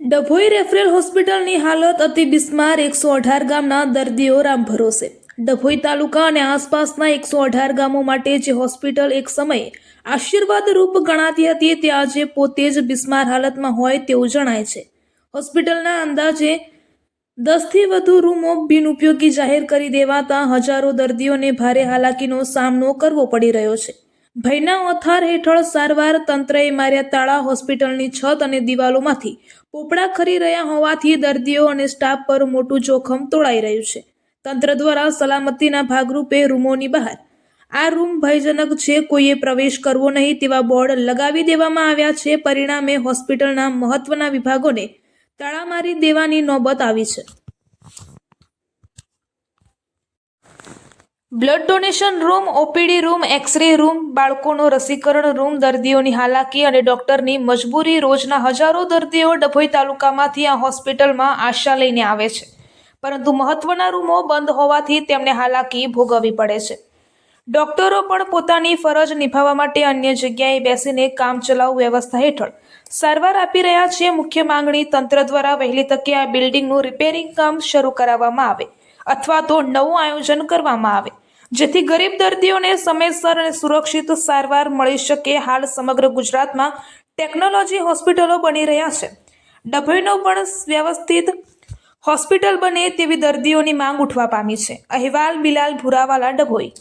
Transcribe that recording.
Dabhoi referral હોસ્પિટલની હાલત અતિ બિસ્માર એકસો અઢાર ગામના દર્દીઓ રામ ભરોસે. ડભોઈ તાલુકા અને આસપાસના એકસો અઢાર ગામો માટે જે હોસ્પિટલ એક સમયે આશીર્વાદ રૂપ ગણાતી હતી, તે આજે પોતે જ બિસ્માર હાલતમાં હોય તેવું જણાય છે. હોસ્પિટલના અંદાજે દસથી વધુ રૂમો બિનઉપયોગી જાહેર કરી દેવાતા હજારો દર્દીઓને ભારે હાલાકીનો સામનો કરવો પડી રહ્યો છે. ભયના ઓથાર હેઠળ સારવાર તંત્રએ માર્યા તાળા હોસ્પિટલની છત અને દિવાલોમાંથી પોપડા ખરી રહ્યા હોવાથી દર્દીઓ અને સ્ટાફ પર મોટું જોખમ તોળાઈ રહ્યું છે. તંત્ર દ્વારા સલામતીના ભાગરૂપે રૂમોની બહાર. આ રૂમ ભયજનક છે, કોઈએ પ્રવેશ કરવો નહીં તેવા બોર્ડ લગાવી દેવામાં આવ્યા છે. પરિણામે હોસ્પિટલના મહત્વના વિભાગોને તાળા મારી દેવાની નોબત આવી છે. Blood donation room, OPD room, x ray room, બાળકોનો રસીકરણ રૂમ, દર્દીઓની હાલાકી અને ડોક્ટરની મજબૂરી રોજના હજારો દર્દીઓ ડભોઈ તાલુકામાંથી આ હોસ્પિટલમાં આશા લઈને આવે છે. પરંતુ મહત્વના રૂમો બંધ હોવાથી તેમને હાલાકી ભોગવવી પડે છે. ડોક્ટરો પણ પોતાની ફરજ નિભાવવા માટે અન્ય જગ્યાએ બેસીને કામચલાઉ વ્યવસ્થા હેઠળ સારવાર આપી રહ્યા છે. મુખ્ય માંગણી તંત્ર દ્વારા વહેલી તકે આ બિલ્ડિંગનું રિપેરિંગ કામ શરૂ કરાવવામાં આવે અથવા તો નવું આયોજન કરવામાં આવે. જેથી ગરીબ દર્દીઓને સમયસર અને સુરક્ષિત સારવાર મળી શકે હાલ સમગ્ર ગુજરાતમાં ટેકનોલોજી હોસ્પિટલો બની રહ્યા છે. ડભોઈનો પણ વ્યવસ્થિત હોસ્પિટલ બને તેવી દર્દીઓની માંગ ઉઠવા પામી છે. અહેવાલ બિલાલ ભુરાવાલા, ડભોઈ.